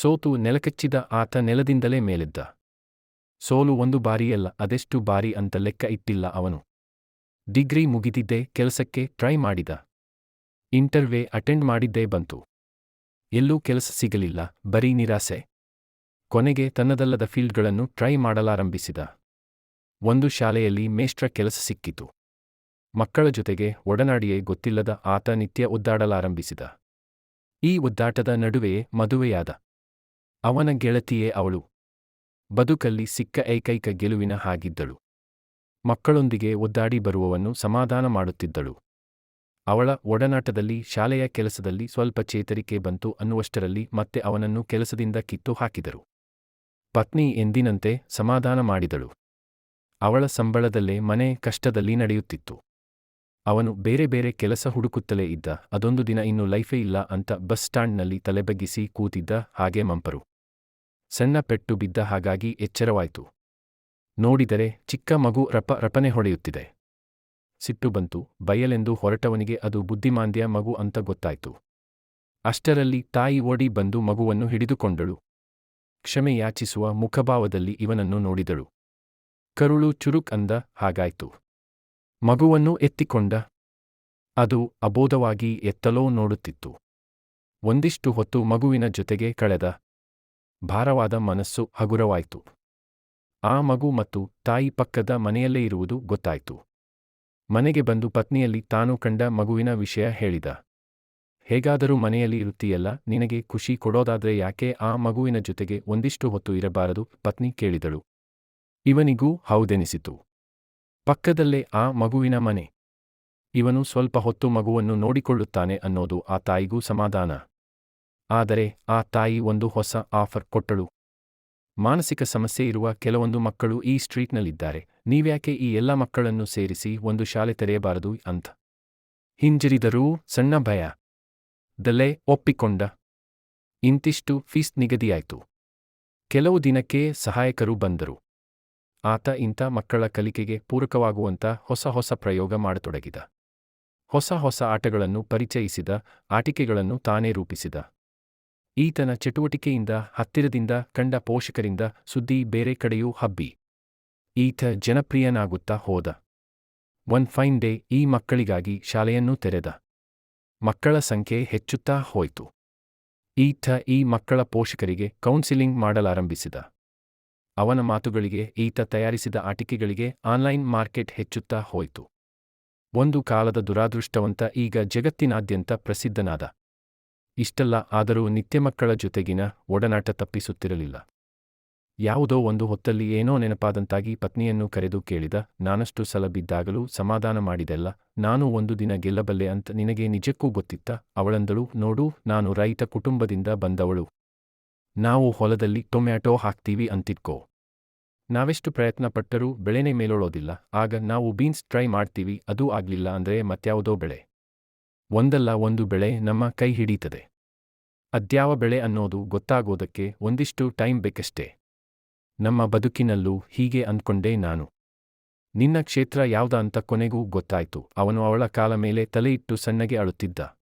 ಸೋತು ನೆಲಕಚ್ಚಿದ ಆತ ನೆಲದಿಂದಲೇ ಮೇಲೆದ್ದ. ಸೋಲು ಒಂದು ಬಾರಿಯಲ್ಲ, ಅದೆಷ್ಟು ಬಾರಿ ಅಂತ ಲೆಕ್ಕ ಇಟ್ಟಿಲ್ಲ ಅವನು. ಡಿಗ್ರಿ ಮುಗಿದಿದ್ದೆ ಕೆಲಸಕ್ಕೆ ಟ್ರೈ ಮಾಡಿದ. ಇಂಟರ್ವೇ ಅಟೆಂಡ್ ಮಾಡಿದ್ದೇ ಬಂತು. ಎಲ್ಲೂ ಕೆಲಸ ಸಿಗಲಿಲ್ಲ, ಬರೀ ನಿರಾಸೆ. ಕೊನೆಗೆ ತನ್ನದಲ್ಲದ ಫೀಲ್ಡ್ಗಳನ್ನು ಟ್ರೈ ಮಾಡಲಾರಂಭಿಸಿದ. ಒಂದು ಶಾಲೆಯಲ್ಲಿ ಮೇಷ್ಟ್ರ ಕೆಲಸ ಸಿಕ್ಕಿತು. ಮಕ್ಕಳ ಜೊತೆಗೆ ಒಡನಾಡಿಯೇ ಗೊತ್ತಿಲ್ಲದ ಆತ ನಿತ್ಯ ಒದ್ದಾಡಲಾರಂಭಿಸಿದ. ಈ ಒದ್ದಾಟದ ನಡುವೆಯೇ ಮದುವೆಯಾದ. ಅವನ ಗೆಳತಿಯೇ ಅವಳು. ಬದುಕಲ್ಲಿ ಸಿಕ್ಕ ಏಕೈಕ ಗೆಲುವಿನ ಹಾಗಿದ್ದಳು. ಮಕ್ಕಳೊಂದಿಗೆ ಒದ್ದಾಡಿ ಬರುವವನ್ನು ಸಮಾಧಾನ ಮಾಡುತ್ತಿದ್ದಳು. ಅವಳ ಒಡನಾಟದಲ್ಲಿ ಶಾಲೆಯ ಕೆಲಸದಲ್ಲಿ ಸ್ವಲ್ಪ ಚೇತರಿಕೆ ಬಂತು ಅನ್ನುವಷ್ಟರಲ್ಲಿ ಮತ್ತೆ ಅವನನ್ನು ಕೆಲಸದಿಂದ ಕಿತ್ತು ಹಾಕಿದರು. ಪತ್ನಿ ಎಂದಿನಂತೆ ಸಮಾಧಾನ ಮಾಡಿದಳು. ಅವಳ ಸಂಬಳದಲ್ಲೇ ಮನೆ ಕಷ್ಟದಲ್ಲಿ ನಡೆಯುತ್ತಿತ್ತು. ಅವನು ಬೇರೆ ಬೇರೆ ಕೆಲಸ ಹುಡುಕುತ್ತಲೇ ಇದ್ದ, ಅದೊಂದು ದಿನ ಇನ್ನು ಲೈಫೇ ಇಲ್ಲ ಅಂತ ಬಸ್ ಸ್ಟಾಂಡ್ನಲ್ಲಿ ತಲೆಬಗ್ಗಿಸಿ ಕೂತಿದ್ದ ಹಾಗೆ ಮಂಪರು. ಸಣ್ಣ ಪೆಟ್ಟು ಬಿದ್ದ ಹಾಗಾಗಿ ಎಚ್ಚರವಾಯಿತು. ನೋಡಿದರೆ ಚಿಕ್ಕ ಮಗು ರಪ ರಪನೆ ಹೊಡೆಯುತ್ತಿದೆ. ಸಿಟ್ಟು ಬಂತು, ಬಯಲೆಂದು ಹೊರಟವನಿಗೆ ಅದು ಬುದ್ಧಿಮಾಂದ್ಯ ಮಗು ಅಂತ ಗೊತ್ತಾಯ್ತು. ಅಷ್ಟರಲ್ಲಿ ತಾಯಿ ಓಡಿ ಬಂದು ಮಗುವನ್ನು ಹಿಡಿದುಕೊಂಡಳು. ಕ್ಷಮೆ ಯಾಚಿಸುವ ಮುಖಭಾವದಲ್ಲಿ ಇವನನ್ನು ನೋಡಿದಳು. ಕರುಳು ಚುರುಕ್ ಅಂದ ಹಾಗಾಯ್ತು. ಮಗುವನ್ನು ಎತ್ತಿಕೊಂಡ? ಅದು ಅಬೋಧವಾಗಿ ಎತ್ತಲೋ ನೋಡುತ್ತಿತ್ತು. ಒಂದಿಷ್ಟು ಹೊತ್ತು ಮಗುವಿನ ಜೊತೆಗೆ ಕಳೆದ. ಭಾರವಾದ ಮನಸ್ಸು ಹಗುರವಾಯಿತು. ಆ ಮಗು ಮತ್ತು ತಾಯಿ ಪಕ್ಕದ ಮನೆಯಲ್ಲೇ ಇರುವುದು ಗೊತ್ತಾಯಿತು. ಮನೆಗೆ ಬಂದು ಪತ್ನಿಯಲ್ಲಿ ತಾನು ಕಂಡ ಮಗುವಿನ ವಿಷಯ ಹೇಳಿದ. ಹೇಗಾದರೂ ಮನೆಯಲ್ಲಿ ಇರುತ್ತೀಯಲ್ಲ, ನಿನಗೆ ಖುಷಿ ಕೊಡೋದಾದ್ರೆ ಯಾಕೆ ಆ ಮಗುವಿನ ಜೊತೆಗೆ ಒಂದಿಷ್ಟು ಹೊತ್ತು ಇರಬಾರದು? ಪತ್ನಿ ಕೇಳಿದಳು. ಇವನಿಗೂ ಹೌದೆನಿಸಿತು. ಪಕ್ಕದಲ್ಲೇ ಆ ಮಗುವಿನ ಮನೆ. ಇವನು ಸ್ವಲ್ಪ ಹೊತ್ತು ಮಗುವನ್ನು ನೋಡಿಕೊಳ್ಳುತ್ತಾನೆ ಅನ್ನೋದು ಆ ತಾಯಿಗೂ ಸಮಾಧಾನ. ಆದರೆ ಆ ತಾಯಿ ಒಂದು ಹೊಸ ಆಫರ್ ಕೊಟ್ಟಳು. ಮಾನಸಿಕ ಸಮಸ್ಯೆ ಇರುವ ಕೆಲವೊಂದು ಮಕ್ಕಳು ಈ ಸ್ಟ್ರೀಟ್ನಲ್ಲಿದ್ದಾರೆ, ನೀವ್ಯಾಕೆ ಈ ಎಲ್ಲ ಮಕ್ಕಳನ್ನು ಸೇರಿಸಿ ಒಂದು ಶಾಲೆ ತೆರೆಯಬಾರದು ಅಂತ ಹಿಂಜರಿದರೂ ಸಣ್ಣ ಭಯ. ದಲೆ ಒಪ್ಪಿಕೊಂಡ. ಇಂತಿಷ್ಟು ಫೀಸ್ ನಿಗದಿಯಾಯಿತು. ಕೆಲವು ದಿನಕ್ಕೆ ಸಹಾಯಕರು ಬಂದರು. ಆತ ಇಂಥ ಮಕ್ಕಳ ಕಲಿಕೆಗೆ ಪೂರಕವಾಗುವಂಥ ಹೊಸ ಹೊಸ ಪ್ರಯೋಗ ಮಾಡತೊಡಗಿದ. ಹೊಸ ಹೊಸ ಆಟಗಳನ್ನು ಪರಿಚಯಿಸಿದ, ಆಟಿಕೆಗಳನ್ನು ತಾನೇ ರೂಪಿಸಿದ. ಈತನ ಚಟುವಟಿಕೆಯಿಂದ, ಹತ್ತಿರದಿಂದ ಕಂಡ ಪೋಷಕರಿಂದ ಸುದ್ದಿ ಬೇರೆ ಕಡೆಯೂ ಹಬ್ಬಿ. ಈತ ಜನಪ್ರಿಯನಾಗುತ್ತಾ ಹೋದ. ಒನ್ ಫೈನ್ ಡೇ ಈ ಮಕ್ಕಳಿಗಾಗಿ ಶಾಲೆಯನ್ನು ತೆರೆದ. ಮಕ್ಕಳ ಸಂಖ್ಯೆ ಹೆಚ್ಚುತ್ತಾ ಹೋಯಿತು. ಈತ ಈ ಮಕ್ಕಳ ಪೋಷಕರಿಗೆ ಕೌನ್ಸಿಲಿಂಗ್ ಮಾಡಲಾರಂಭಿಸಿದ. ಅವನ ಮಾತುಗಳಿಗೆ ಈತ ತಯಾರಿಸಿದ ಆಟಿಕೆಗಳಿಗೆ ಆನ್ಲೈನ್ ಮಾರ್ಕೆಟ್ ಹೆಚ್ಚುತ್ತಾ ಹೋಯಿತು. ಒಂದು ಕಾಲದ ದುರಾದೃಷ್ಟವಂತ ಈಗ ಜಗತ್ತಿನಾದ್ಯಂತ ಪ್ರಸಿದ್ಧನಾದ. ಇಷ್ಟಲ್ಲ ಆದರೂ ನಿತ್ಯ ಮಕ್ಕಳ ಜೊತೆಗಿನ ಒಡನಾಟ ತಪ್ಪಿಸುತ್ತಿರಲಿಲ್ಲ. ಯಾವುದೋ ಒಂದು ಹೊತ್ತಲ್ಲಿ ಏನೋ ನೆನಪಾದಂತಾಗಿ ಪತ್ನಿಯನ್ನು ಕರೆದು ಕೇಳಿದ, ನಾನಷ್ಟು ಸಲ ಬಿದ್ದಾಗಲೂ ಸಮಾಧಾನ ಮಾಡಿದೆಲ್ಲ, ನಾನು ಒಂದು ದಿನ ಗೆಲ್ಲಬಲ್ಲೆ ಅಂತ ನಿನಗೆ ನಿಜಕ್ಕೂ ಗೊತ್ತಿತ್ತ? ಅವಳಂದಳು, ನೋಡು, ನಾನು ರೈತ ಕುಟುಂಬದಿಂದ ಬಂದವಳು. ನಾವು ಹೊಲದಲ್ಲಿ ಟೊಮ್ಯಾಟೊ ಹಾಕ್ತೀವಿ ಅಂತಿಟ್ಕೋ. ನಾವೆಷ್ಟು ಪ್ರಯತ್ನ ಪಟ್ಟರೂ ಬೆಳೆನೇ ಮೇಲೋಳೋದಿಲ್ಲ, ಆಗ ನಾವು ಬೀನ್ಸ್ ಟ್ರೈ ಮಾಡ್ತೀವಿ, ಅದೂ ಆಗ್ಲಿಲ್ಲ ಅಂದ್ರೆ ಮತ್ಯಾವುದೋ ಬೆಳೆ. ಒಂದಲ್ಲ ಒಂದು ಬೆಳೆ ನಮ್ಮ ಕೈ ಹಿಡೀತದೆ. ಅದ್ಯಾವ ಬೆಳೆ ಅನ್ನೋದು ಗೊತ್ತಾಗೋದಕ್ಕೆ ಒಂದಿಷ್ಟು ಟೈಮ್ ಬೇಕಷ್ಟೇ. ನಮ್ಮ ಬದುಕಿನಲ್ಲೂ ಹೀಗೆ ಅಂದ್ಕೊಂಡೆ ನಾನು. ನಿನ್ನ ಕ್ಷೇತ್ರ ಯಾವ್ದ ಅಂತ ಕೊನೆಗೂ ಗೊತ್ತಾಯ್ತು. ಅವನು ಅವಳ ಕಾಲ ಮೇಲೆ ತಲೆಯಿಟ್ಟು ಸಣ್ಣಗೆ ಅಳುತ್ತಿದ್ದ.